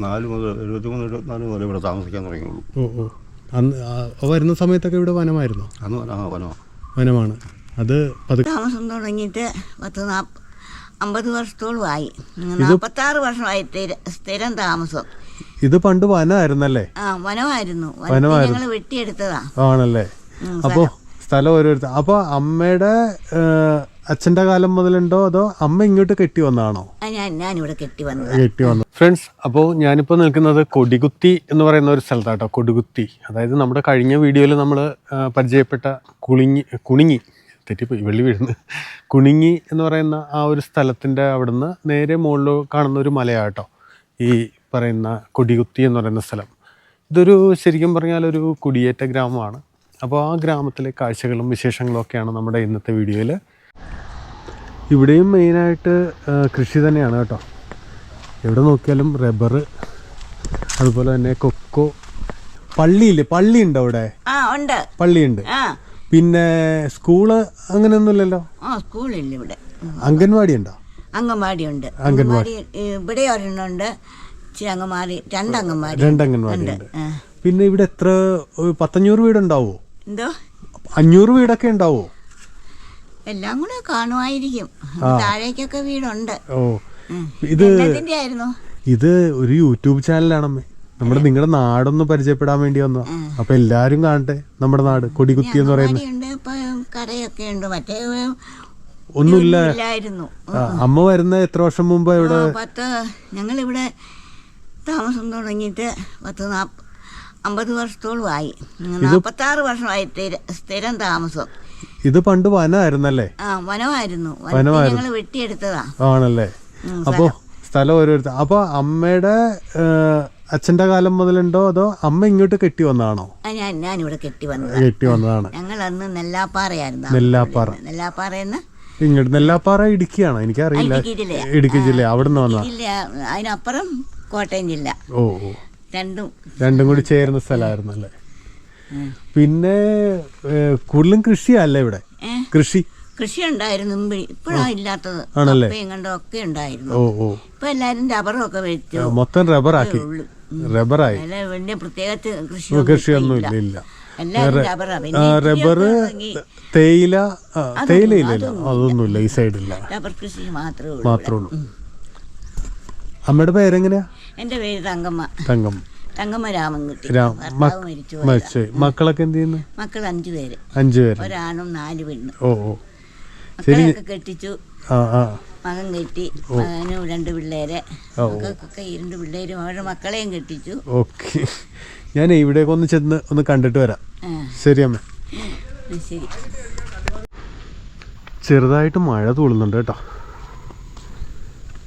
നാല് മുതൽ എഴുപത്തിമൂന്ന് എഴുപത്തിനാല് മുതൽ ഇവിടെ താമസിക്കാൻ തുടങ്ങിയുള്ളൂ. അന്ന് വരുന്ന സമയത്തൊക്കെ ഇവിടെ വനമായിരുന്നു? അന്ന് വന- വനമാണ് വനമാണ്. അത് താമസം തുടങ്ങിയിട്ട് പത്ത് നാപ്പ് അമ്പത് വർഷത്തോളമായി നാൽപ്പത്താറ് വർഷമായി സ്ഥിരം താമസം. ഇത് പണ്ട് വനമായിരുന്നല്ലേ? ആ വനമായിരുന്നു. വനമായിരുന്നു. ഞങ്ങൾ വെട്ടിയെടുത്തതാ. ആണല്ലേ? അപ്പോ അപ്പോൾ സ്ഥലം ഓരോരുത്തർ. അപ്പോൾ അമ്മയുടെ ഏഹ്, അച്ഛന്റെ കാലം മുതലുണ്ടോ അതോ അമ്മ ഇങ്ങോട്ട് കെട്ടി വന്നാണോ ഞാനിവിടെ കെട്ടി വന്നത്. കെട്ടി വന്നു. ഫ്രണ്ട്സ് അപ്പോൾ ഞാനിപ്പോൾ നിൽക്കുന്നത് കൊടികുത്തി എന്ന് പറയുന്ന ഒരു സ്ഥലത്താട്ടോ കൊടികുത്തി. അതായത് നമ്മുടെ കഴിഞ്ഞ വീഡിയോയിൽ നമ്മൾ പരിചയപ്പെട്ട കുളിങ്ങി കുണിങ്ങി തെറ്റിപ്പോയി വെള്ളി വീഴുന്നു. കുണിങ്ങി എന്ന് പറയുന്ന ആ ഒരു സ്ഥലത്തിന്റെ അവിടുന്ന് നേരെ മുകളിൽ കാണുന്ന ഒരു മലയാട്ടോ ഈ പറയുന്ന കൊടികുത്തി എന്ന് പറയുന്ന സ്ഥലം. ഇതൊരു ശരിക്കും പറഞ്ഞാൽ ഒരു കുടിയേറ്റ ഗ്രാമമാണ്. അപ്പോൾ ആ ഗ്രാമത്തിലെ കാഴ്ചകളും വിശേഷങ്ങളും ഒക്കെയാണ് നമ്മുടെ ഇന്നത്തെ വീഡിയോയിൽ ഇവിടെയും മെയിനായിട്ട് കൃഷി തന്നെയാണ് കേട്ടോ. എവിടെ നോക്കിയാലും റബ്ബർ അതുപോലെ തന്നെ കൊക്കോ. പള്ളിയില്ലേ? പള്ളിയുണ്ട് അവിടെ? ആ ഉണ്ട്. പള്ളിയുണ്ട്. ആ. പിന്നെ സ്കൂൾ അങ്ങനെയൊന്നുമില്ലല്ലോ? സ്കൂളില്ല ഇവിടെ. അംഗൻവാടി ഉണ്ടോ? അംഗൻവാടി ഉണ്ട്. അംഗൻവാടി. ഇവിടെ ഒരെണ്ണുണ്ട് അംഗൻവാടി രണ്ട് അംഗൻവാടി രണ്ട് അംഗൻവാടി ഉണ്ട്. പിന്നെ ഇവിടെ എത്ര പത്തഞ്ഞൂറ് വീടുണ്ടാവോ? എന്തോ? അഞ്ഞൂറ് വീടൊക്കെ ഉണ്ടാവോ? എല്ലാം കൂടെ കാണുമായിരിക്കും. താഴേക്കൊക്കെ വീടുണ്ട്. ഓ. ഇത് ആയിരുന്നു. ഇത് ഒരു യൂട്യൂബ് ചാനലാണമ്മേ നമ്മുടെ നിങ്ങളുടെ നാടൊന്ന് പരിചയപ്പെടാൻ വേണ്ടി വന്നു. അപ്പൊ എല്ലാരും കാണട്ടെ നമ്മുടെ നാട്. കൊടികുത്തി എന്ന് പറയുന്നത് ഒന്നുമില്ല. അമ്മ വരുന്ന എത്ര വർഷം മുമ്പ് ഇവിടെ ആ, ഇവിടെ ഞങ്ങളിവിടെ താമസം തുടങ്ങിയിട്ട് പത്ത് നാപ്പ അമ്പത് വർഷത്തോളമായി. നാൽപ്പത്താറ് വർഷമായി സ്ഥിരം താമസം. ഇത് പണ്ട് വനമായിരുന്നല്ലേ? ആ വനമായിരുന്നു. ഞങ്ങൾ വെട്ടിയെടുത്തതാ. ആണല്ലേ? അപ്പോ സ്ഥലം. ഓരോരുത്തർ. അപ്പൊ അമ്മയുടെ അച്ഛന്റെ കാലം മുതലുണ്ടോ അതോ അമ്മ ഇങ്ങോട്ട് കെട്ടി വന്നതാണോ ആ, ഞാൻ ഞാനിവിടെ കെട്ടി വന്നത്. കെട്ടി വന്നതാണ്. ഞങ്ങൾ അന്ന് നെല്ലാപ്പാറയായിരുന്നു നെല്ലാപ്പാറ. നെല്ലാപ്പാറയെന്ന് ഇങ്ങോട്ട് നെല്ലാപ്പാറ ഇടുക്കിയാണോ. എനിക്കറിയില്ല. ഇടുക്കി ജില്ലയാ. ഇടുക്കി ജില്ല. അവിടുന്ന് വന്ന അതിനപ്പുറം കോട്ടയം ജില്ല. ഓ ഓ. രണ്ടും. രണ്ടും കൂടി ചേരുന്ന സ്ഥലമായിരുന്നല്ലേ. പിന്നെ കൂടുതലും കൃഷിയല്ല ഇവിടെ. കൃഷി കൃഷി. ഉണ്ടായിരുന്നു മുമ്പ്. ഇപ്പോഴാ ഇല്ലാത്തത്. ആണല്ലേ? ഒക്കെ ഉണ്ടായിരുന്നു. ഓ ഓ. ഇപ്പൊ എല്ലാരും റബ്ബറും ഒക്കെ വെച്ചു. മൊത്തം റബ്ബറാക്കി. റബ്ബറായി വലിയ പ്രത്യേകിച്ച് കൃഷി കൃഷിയൊന്നും ഇല്ല. ഇല്ല റബ്ബർ തേയില തേയില ഇല്ല ഇല്ല. അതൊന്നുമില്ല ഈ സൈഡില്ല റബ്ബർ കൃഷി മാത്രമേ ഉള്ളൂ മാത്രമേ ഉള്ളൂ. അമ്മയുടെ പേരെങ്ങനെയാ? എന്റെ പേര് തങ്കമ്മ. തങ്കം തങ്കമ്മ. രാമൻകുട്ടി രാമൻ ഭർത്താവ് മരിച്ചു. മക്കളൊക്കെ എന്ത് ചെയ്യുന്നു? മക്കൾ അഞ്ചു പേര്. അഞ്ചു പേര്. ഒരാണും നാല് പെണ്ണും. ഓ ഓ. മക്കളെയൊക്കെ കെട്ടിച്ചു. മകൻ കെട്ടി. മകനും രണ്ട് പിള്ളേരെ. മക്കൾക്കൊക്കെ ഈ രണ്ട് പിള്ളേരും അവരുടെ മക്കളെയും കെട്ടിച്ചു. ഓക്കെ. ഞാൻ ഇവിടേക്ക് ഒന്ന് ചെന്ന് ഒന്ന് കണ്ടിട്ട് വരാം. ശരി അമ്മ. ശരി. ചെറുതായിട്ട് മഴ തൂളുന്നുണ്ട് കേട്ടോ.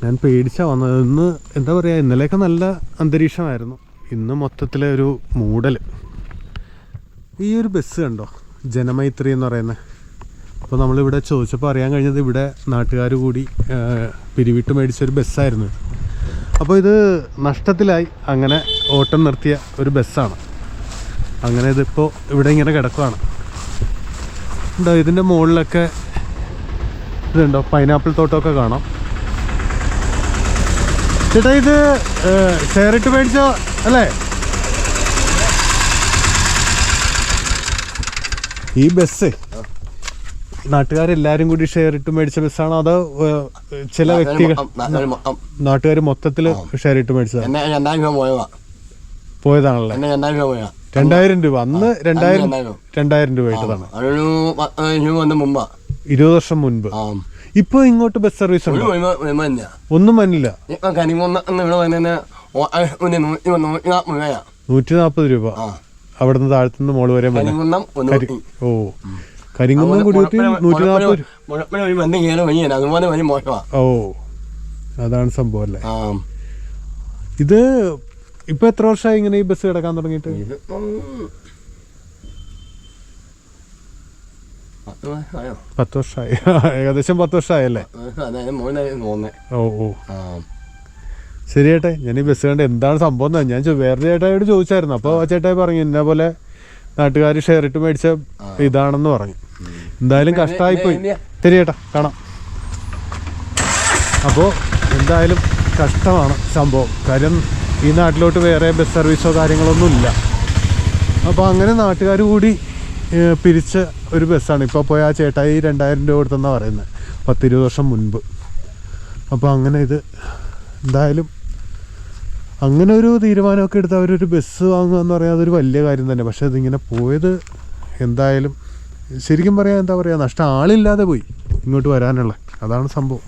ഞാൻ പേടിച്ചാ വന്നത്. ഇന്ന് എന്താ പറയുക ഇന്നലെയൊക്കെ നല്ല അന്തരീക്ഷമായിരുന്നു. ഇന്ന് മൊത്തത്തിലെ ഒരു മൂടൽ ഈ ഒരു ബസ് കണ്ടോ? ജനമൈത്രി എന്ന് പറയുന്നത് അപ്പോൾ നമ്മളിവിടെ ചോദിച്ചപ്പോൾ അറിയാൻ കഴിഞ്ഞത് ഇവിടെ നാട്ടുകാർ കൂടി പിരിവിട്ട് മേടിച്ചൊരു ബസ്സായിരുന്നു അപ്പോൾ ഇത് നഷ്ടത്തിലായി. അങ്ങനെ ഓട്ടം നിർത്തിയ ഒരു ബസ്സാണ്. അങ്ങനെ ഇതിപ്പോൾ ഇവിടെ ഇങ്ങനെ കിടക്കുവാണ്. ഉണ്ടോ ഇതിന്റെ മുകളിലൊക്കെ ഇതുണ്ടോ? പൈനാപ്പിൾ തോട്ടമൊക്കെ കാണാം. ചേട്ടാ ഇത് ഷെയർ മേടിച്ച അല്ലേ? ഈ ബസ് നാട്ടുകാരെല്ലാരും കൂടി ഷെയർ ഇട്ട് മേടിച്ച ബസ്സാണോ? അതോ ചില വ്യക്തികൾ നാട്ടുകാർ മൊത്തത്തിൽ ഷെയർ ഇട്ട് മേടിച്ചതാണ് പോയതാണല്ലേ? രണ്ടായിരം രൂപ അന്ന് രണ്ടായിരം രണ്ടായിരം. രൂപ. രൂപ ഇരുപത് വർഷം മുൻപ്. ഇപ്പൊ ഇങ്ങോട്ട് ബസ് സർവീസ് ഉണ്ടോ? ഒന്നും വന്നില്ല. നൂറ്റി നാൽപ്പത് രൂപ. ആ. അവിടുന്ന് താഴത്തുനിന്ന് മോൾ വരെ ഓ. കരിങ്കുന്നം കൂടിയിട്ട് നൂറ്റി നാപ്പത് ഓ. അതാണ് സംഭവം അല്ലേ? ഇത് ഇപ്പൊ എത്ര വർഷമായി ഇങ്ങനെ ഈ ബസ് കിടക്കാൻ തുടങ്ങിയിട്ട്? പത്ത് വർഷമായി ഏകദേശം പത്ത് വർഷമായല്ലേ ഓ ഓ ശരി ചേട്ടാ ഞാൻ ഈ ബസ് കണ്ട് എന്താണ് സംഭവം എന്ന് ഞാൻ വേറെ ചേട്ടായോട് ചോദിച്ചായിരുന്നു. അപ്പോൾ ആ ചേട്ടായി പറഞ്ഞു ഇന്ന പോലെ നാട്ടുകാർ ഷെയർ ഇട്ട് മേടിച്ച ഇതാണെന്ന് പറഞ്ഞു. എന്തായാലും കഷ്ടമായിപ്പോയി ശരി ചേട്ടാ കാണാം. അപ്പോൾ എന്തായാലും കഷ്ടമാണ് സംഭവം. കാര്യം ഈ നാട്ടിലോട്ട് വേറെ ബസ് സർവീസോ കാര്യങ്ങളൊന്നും ഇല്ല. അപ്പോൾ അങ്ങനെ നാട്ടുകാർ കൂടി പിരിച്ച ഒരു ബസ്സാണ്. ഇപ്പോൾ പോയ ആ ചേട്ടായി രണ്ടായിരം രൂപ കൊടുത്തെന്നാണ് പറയുന്നത് പത്തിരുപത് വർഷം മുൻപ്. അപ്പോൾ അങ്ങനെ ഇത് എന്തായാലും അങ്ങനെ ഒരു തീരുമാനമൊക്കെ എടുത്ത് അവരൊരു ബസ് വാങ്ങുക എന്ന് പറയാൻ അതൊരു വലിയ കാര്യം തന്നെ. പക്ഷേ അതിങ്ങനെ പോയത് എന്തായാലും ശരിക്കും പറയാൻ എന്താ പറയുക നഷ്ടം ആളില്ലാതെ പോയി ഇങ്ങോട്ട് വരാനുള്ള. അതാണ് സംഭവം.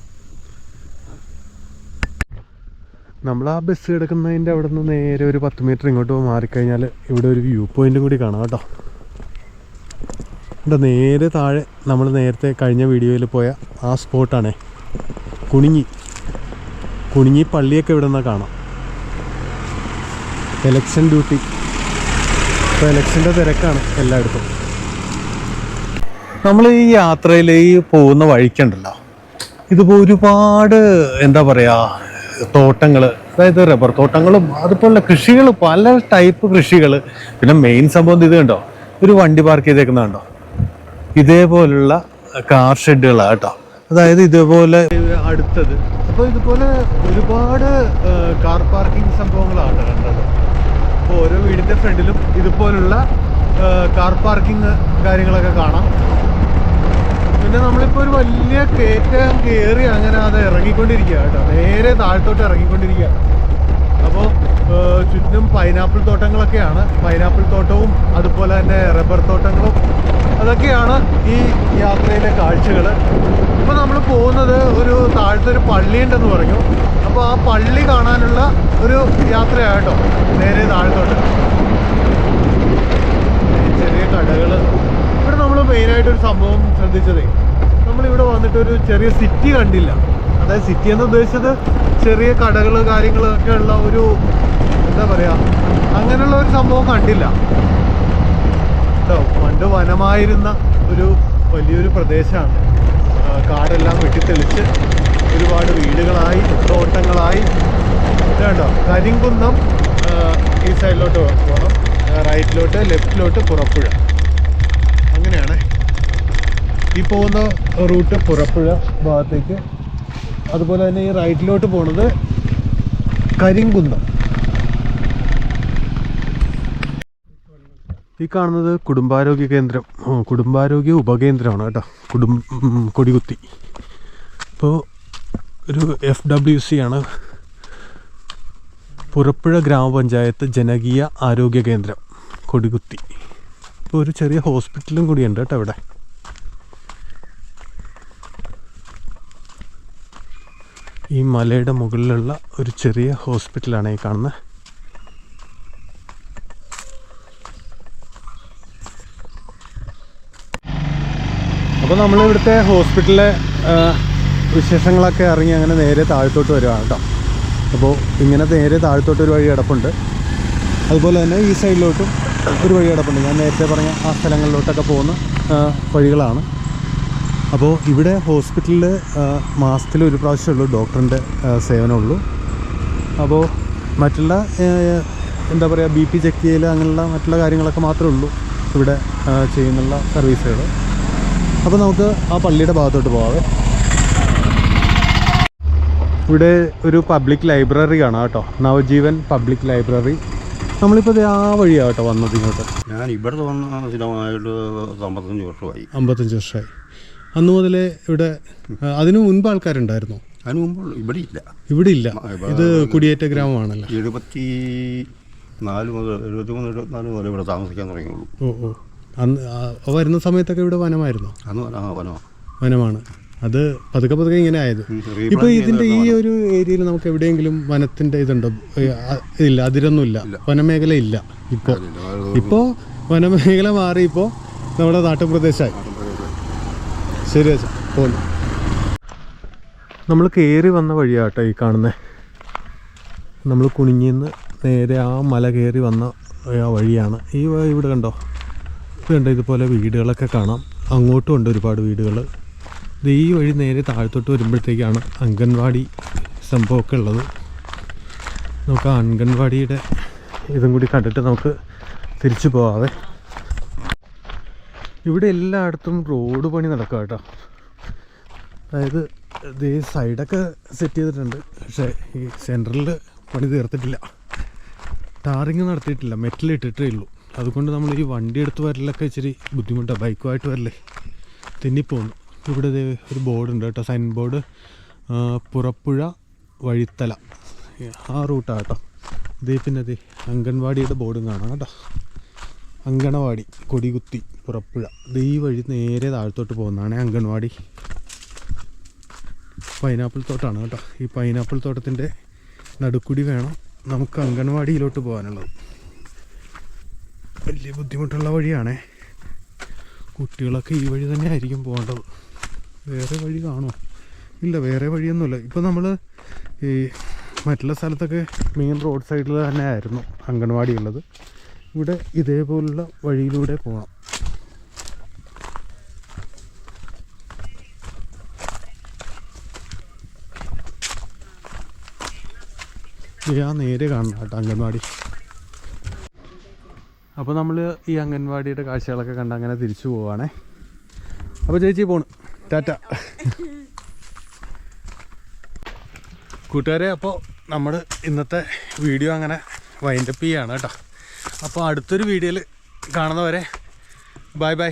നമ്മൾ ആ ബസ് കിടക്കുന്നതിന്റെ അവിടെ നിന്ന് നേരെ ഒരു പത്ത് മീറ്റർ ഇങ്ങോട്ട് മാറിക്കഴിഞ്ഞാൽ ഇവിടെ ഒരു വ്യൂ പോയിന്റും കൂടി കാണാം കേട്ടോ. ഇവിടെ നേരെ താഴെ നമ്മൾ നേരത്തെ കഴിഞ്ഞ വീഡിയോയിൽ പോയ ആ സ്പോട്ടാണ്. കുണിങ്ങി. കുണിങ്ങി പള്ളിയൊക്കെ ഇവിടെ നിന്നാൽ കാണാം. എലക്ഷൻ ഡ്യൂട്ടി ഇപ്പോൾ എലക്ഷന്റെ തിരക്കാണ് എല്ലായിടത്തും. നമ്മൾ ഈ യാത്രയിൽ ഈ പോകുന്ന വഴിക്കുണ്ടല്ലോ ഇതിപ്പോൾ ഒരുപാട് എന്താ പറയുക തോട്ടങ്ങൾ അതായത് റബ്ബർ തോട്ടങ്ങളും അതുപോലുള്ള കൃഷികൾ പല ടൈപ്പ് കൃഷികൾ. പിന്നെ മെയിൻ സംഭവം ഇത് കണ്ടോ? ഒരു വണ്ടി പാർക്ക് ചെയ്തേക്കുന്ന കണ്ടോ? ഇതേപോലുള്ള കാർ ഷെഡുകളാണ് കേട്ടോ. അതായത് ഇതേപോലെ അടുത്തത്. അപ്പോൾ ഇതുപോലെ ഒരുപാട് കാർ പാർക്കിംഗ് സംഭവങ്ങളാണ് കണ്ടത്. അപ്പോൾ ഓരോ വീടിന്റെ ഫ്രണ്ടിലും ഇതുപോലുള്ള കാർ പാർക്കിംഗ് കാര്യങ്ങളൊക്കെ കാണാം. പിന്നെ നമ്മളിപ്പോൾ ഒരു വലിയ കയറ്റം കയറി അങ്ങനെ അത് ഇറങ്ങിക്കൊണ്ടിരിക്കുക കേട്ടോ. നേരെ താഴത്തോട്ട് ഇറങ്ങിക്കൊണ്ടിരിക്കുക അപ്പോൾ ചുറ്റും പൈനാപ്പിൾ തോട്ടങ്ങളൊക്കെയാണ്. പൈനാപ്പിൾ തോട്ടവും അതുപോലെ തന്നെ റബ്ബർ തോട്ടങ്ങളും അതൊക്കെയാണ് ഈ യാത്രയിലെ കാഴ്ചകൾ ഇപ്പോൾ നമ്മൾ പോകുന്നത് ഒരു താഴത്തെ ഒരു പള്ളിയുണ്ടെന്ന് പറഞ്ഞു. അപ്പോൾ ആ പള്ളി കാണാനുള്ള ഒരു യാത്രയാട്ടോ. നേരെ താഴത്തോട്ട്. ചെറിയ കടകൾ ഇവിടെ നമ്മൾ മെയിനായിട്ടൊരു സംഭവം ശ്രദ്ധിച്ചതേ. നമ്മളിവിടെ വന്നിട്ട് ഒരു ചെറിയ സിറ്റി കണ്ടില്ല. അതായത് സിറ്റി എന്ന് ഉദ്ദേശിച്ചത് ചെറിയ കടകൾ കാര്യങ്ങളൊക്കെ ഉള്ള ഒരു എന്താ പറയുക അങ്ങനെയുള്ള ഒരു സംഭവം കണ്ടില്ല. കേട്ടോ പണ്ട് വനമായിരുന്ന ഒരു വലിയൊരു പ്രദേശമാണ്. കാടെല്ലാം വെട്ടിത്തെളിച്ച് ഒരുപാട് വീടുകളായി തോട്ടങ്ങളായി. കേട്ടോ കരിങ്കുന്നം ഈ സൈഡിലോട്ട് പോകണം റൈറ്റിലോട്ട് ലെഫ്റ്റിലോട്ട് പുറപ്പുഴ. അങ്ങനെയാണ്. ഈ പോകുന്ന റൂട്ട് പുറപ്പുഴ ഭാഗത്തേക്ക്. അതുപോലെ തന്നെ ഈ റൈറ്റിലോട്ട് പോണത് കരിങ്കുന്നം. ഈ കാണുന്നത് കുടുംബാരോഗ്യ കേന്ദ്രം. കുടുംബാരോഗ്യ ഉപകേന്ദ്രമാണ് കേട്ടോ. കുടും കൊടികുത്തി. ഇപ്പോൾ ഒരു എഫ് ഡബ്ല്യു സി ആണ് പുറപ്പുഴ ഗ്രാമപഞ്ചായത്ത് ജനകീയ ആരോഗ്യ കേന്ദ്രം കൊടികുത്തി. ഇപ്പോൾ ഒരു ചെറിയ ഹോസ്പിറ്റലും കൂടിയുണ്ട് കേട്ടോ ഇവിടെ. ഈ മലയുടെ മുകളിലുള്ള ഒരു ചെറിയ ഹോസ്പിറ്റലാണ് ഈ കാണുന്നത്. അപ്പോൾ നമ്മൾ ഇവിടുത്തെ ഹോസ്പിറ്റലിലെ വിശേഷങ്ങളൊക്കെ ഇറങ്ങി അങ്ങനെ നേരെ താഴത്തോട്ട് വരുവാണ് കേട്ടോ. അപ്പോൾ ഇങ്ങനെ നേരെ താഴത്തോട്ട് ഒരു വഴി കിടപ്പുണ്ട്. അതുപോലെ തന്നെ ഈ സൈഡിലോട്ടും ഒരു വഴി കിടപ്പുണ്ട്. ഞാൻ നേരത്തെ പറഞ്ഞ ആ സ്ഥലങ്ങളിലോട്ടൊക്കെ പോകുന്ന വഴികളാണ്. അപ്പോൾ ഇവിടെ ഹോസ്പിറ്റലിൽ മാസത്തിൽ ഒരു പ്രാവശ്യമേ ഡോക്ടറിന്റെ സേവനമുള്ളൂ. അപ്പോൾ മറ്റുള്ള എന്താ പറയുക ബി പി ചെക്ക് ചെയ്യൽ അങ്ങനെയുള്ള മറ്റുള്ള കാര്യങ്ങളൊക്കെ മാത്രമേ ഉള്ളൂ ഇവിടെ ചെയ്യുന്നുള്ള സർവീസുകൾ അപ്പോൾ നമുക്ക് ആ പള്ളിയുടെ ഭാഗത്തോട്ട് പോകാവേ ഇവിടെ ഒരു പബ്ലിക് ലൈബ്രറി കാണാം കേട്ടോ. നവജീവൻ പബ്ലിക് ലൈബ്രറി നമ്മളിപ്പോൾ ആ വഴിയാണ് കേട്ടോ വന്നത് ഇങ്ങോട്ട്. ഞാൻ ഇവിടെ വന്ന സ്ഥിരമായിട്ട് അമ്പത്തഞ്ച് വർഷമായി. അമ്പത്തഞ്ച് വർഷമായി. അന്ന് മുതലേ ഇവിടെ അതിനു മുൻപ് ആൾക്കാരുണ്ടായിരുന്നു? അതിന് മുമ്പ് ഇവിടെ ഇല്ല. ഇവിടെ ഇല്ല. ഇത് കുടിയേറ്റ ഗ്രാമമാണല്ലോ. എഴുപത്തി നാല് മുതൽ എഴുപത്തി മൂന്ന് എഴുപത്തിനാല് മുതൽ ഇവിടെ താമസിക്കാൻ തുടങ്ങിയുള്ളൂ. ഓ ഓ. അന്ന് വരുന്ന സമയത്തൊക്കെ ഇവിടെ വനമായിരുന്നു? വനമാണ്. അത് പതുക്കെ പതുക്കെ ഇങ്ങനെ ആയത്. ഇപ്പൊ ഇതിന്റെ ഈ ഒരു ഏരിയയിൽ നമുക്ക് എവിടെയെങ്കിലും വനത്തിന്റെ ഇതുണ്ടോ? ഇല്ല അതിരൊന്നുമില്ല. വനമേഖല ഇല്ല. ഇപ്പോ ഇപ്പോ വനമേഖല മാറി ഇപ്പോ നമ്മുടെ നാട്ടുപ്രദേശമായി ശരി അച്ഛാ പോന്നു. നമ്മൾ കയറി വന്ന വഴിയാട്ടോ ഈ കാണുന്നത് നമ്മൾ കുനിഞ്ഞിന്ന് നേരെ ആ മല കയറി വന്ന ആ വഴിയാണ്. ഈ ഇവിടെ കണ്ടോ? കണ്ടോ ഇതുപോലെ വീടുകളൊക്കെ കാണാം. അങ്ങോട്ടും ഉണ്ട് ഒരുപാട് വീടുകൾ ഇത് ഈ വഴി നേരെ താഴത്തോട്ട് വരുമ്പോഴത്തേക്കാണ് അംഗൻവാടി സംഭവമൊക്കെ ഉള്ളത്. നമുക്ക് അംഗൻവാടിയുടെ ഇതും കൂടി കണ്ടിട്ട് നമുക്ക് തിരിച്ചു പോവാതെ ഇവിടെ എല്ലായിടത്തും റോഡ് പണി നടക്കുക കേട്ടോ. അതായത് ഇത് ഈ സൈഡൊക്കെ സെറ്റ് ചെയ്തിട്ടുണ്ട്. പക്ഷേ ഈ സെന്ററിൽ പണി തീർത്തിട്ടില്ല. ടാറിങ് നടത്തിയിട്ടില്ല. മെറ്റൽ ഇട്ടിട്ടേ ഉള്ളൂ. അതുകൊണ്ട് നമ്മൾ ഈ വണ്ടി എടുത്ത് വരലൊക്കെ ഇച്ചിരി ബുദ്ധിമുട്ടാണ് ബൈക്കുമായിട്ട് വരല്ലേ തെന്നിപ്പോന്നു. ഇവിടെ ഒരു ബോർഡ് ഉണ്ട് കേട്ടോ സൈൻ ബോർഡ്. പുറപ്പുഴ വഴിത്തല. ആ റൂട്ടാണ് കേട്ടോ. ഇതേ പിന്നെ അതെ അംഗൻവാടിയുടെ ബോർഡും കാണാം കേട്ടോ. അങ്കണവാടി കൊടികുത്തി പുറപ്പുഴ. ഇത് ഈ വഴി നേരെ താഴത്തോട്ട് പോകുന്നതാണ് അംഗൻവാടി. പൈനാപ്പിൾ തോട്ടമാണ് കേട്ടോ. ഈ പൈനാപ്പിൾ തോട്ടത്തിന്റെ നടുക്കുടി വേണം നമുക്ക് അംഗൻവാടിയിലോട്ട് പോകാനുള്ളത്. വലിയ ബുദ്ധിമുട്ടുള്ള വഴിയാണേ. കുട്ടികളൊക്കെ ഈ വഴി തന്നെ ആയിരിക്കും പോകേണ്ടത്. വേറെ വഴി കാണുമോ? ഇല്ല വേറെ വഴിയൊന്നുമില്ല. ഇപ്പോൾ നമ്മൾ ഈ മറ്റുള്ള സ്ഥലത്തൊക്കെ മെയിൻ റോഡ് സൈഡിൽ തന്നെ ആയിരുന്നു അംഗൻവാടി ഉള്ളത് ഇവിടെ ഇതേപോലുള്ള വഴിയിലൂടെ പോകണം ഞാൻ നേരെ കാണണം കേട്ടോ അംഗൻവാടി. അപ്പോൾ നമ്മൾ ഈ അംഗൻവാടിയുടെ കാഴ്ചകളൊക്കെ കണ്ട് അങ്ങനെ തിരിച്ചു പോവാണേ. അപ്പോൾ ചേച്ചി പോണു. ടാറ്റ. കൂട്ടുകാരെ അപ്പോൾ നമ്മൾ ഇന്നത്തെ വീഡിയോ അങ്ങനെ വൈൻഡപ്പ് ചെയ്യാണ് കേട്ടോ. അപ്പോൾ അടുത്തൊരു വീഡിയോയിൽ കാണുന്നവരെ ബൈ ബൈ